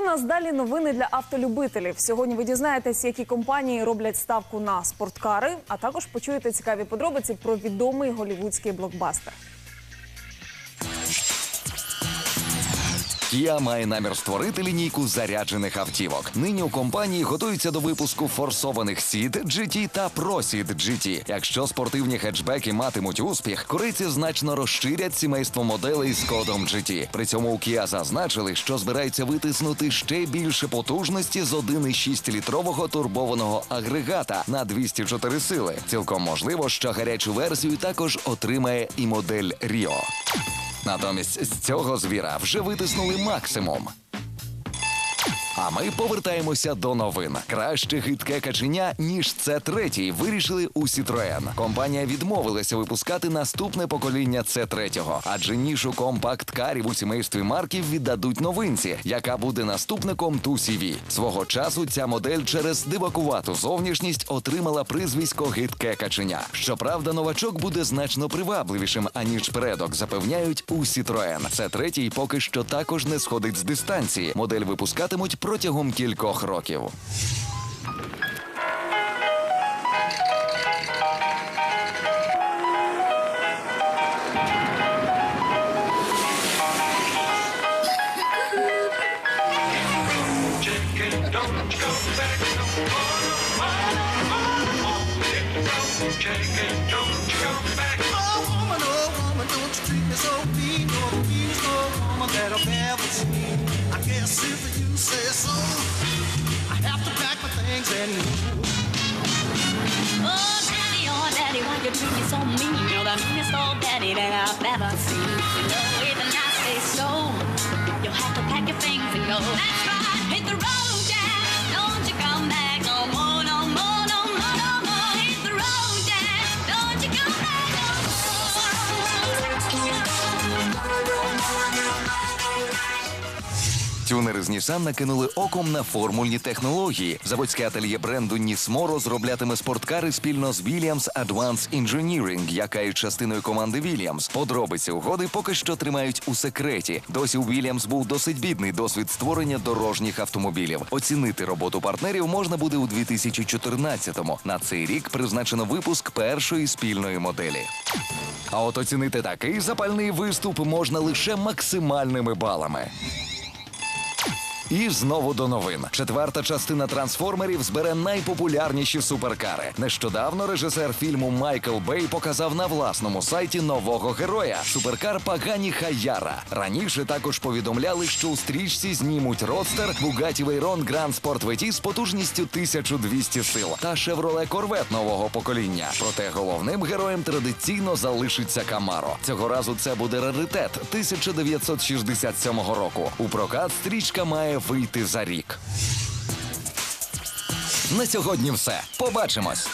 у нас далі новини для автолюбителів. Сьогодні ви дізнаєтесь, які компанії роблять ставку на спорткари, а також почуєте цікаві подробиці про відомий голівудський блокбастер. Kia має намір створити лінійку заряджених автівок. Нині у компанії готуються до випуску форсованих Ceed GT та Pro Ceed GT. Якщо спортивні хетчбеки матимуть успіх, корейці значно розширять сімейство моделей з кодом GT. При цьому у Kia зазначили, що збираються витиснути ще більше потужності з 1,6-літрового турбованого агрегата на 204 сили. Цілком можливо, що гарячу версію також отримає і модель Rio. Натомість з цього звіра вже витиснули максимум. А ми повертаємося до новин. Краще гидке каченя, ніж це третій, вирішили у Citroën. Компанія відмовилася випускати наступне покоління це третього, адже нішу компакт-карів у сімействі марків віддадуть новинці, яка буде наступником 2CV. Свого часу ця модель через дивакувату зовнішність отримала прізвисько гидке каченя. Щоправда, новачок буде значно привабливішим, аніж предок, запевняють у Citroën. Це третій поки що також не сходить з дистанції. Модель випускатимуть протягом кількох років. Chicken, don't don't go back. Oh, woman, oh, woman, don't you treat me so mean. Say so, I have to pack my things and leave. Oh, daddy, oh, daddy, why you treat me so mean? You're the meanest old daddy that I've ever seen. Тюнери з Nissan накинули оком на формульні технології. Заводське ательє бренду Nismo розроблятиме спорткари спільно з Williams Advanced Engineering, яка є частиною команди Williams. Подробиці угоди поки що тримають у секреті. Досі у Williams був досить бідний досвід створення дорожніх автомобілів. Оцінити роботу партнерів можна буде у 2014-му. На цей рік призначено випуск першої спільної моделі. А от оцінити такий запальний виступ можна лише максимальними балами. І знову до новин. Четверта частина трансформерів збере найпопулярніші суперкари. Нещодавно режисер фільму Майкл Бей показав на власному сайті нового героя суперкар Пагані Хаяра. Раніше також повідомляли, що у стрічці знімуть родстер Bugatti Veyron Grand Sport VT з потужністю 1200 сил та Chevrolet Corvette нового покоління. Проте головним героєм традиційно залишиться Камаро. Цього разу це буде раритет 1967 року. У прокат стрічка має вийти за рік. На сьогодні все. Побачимось.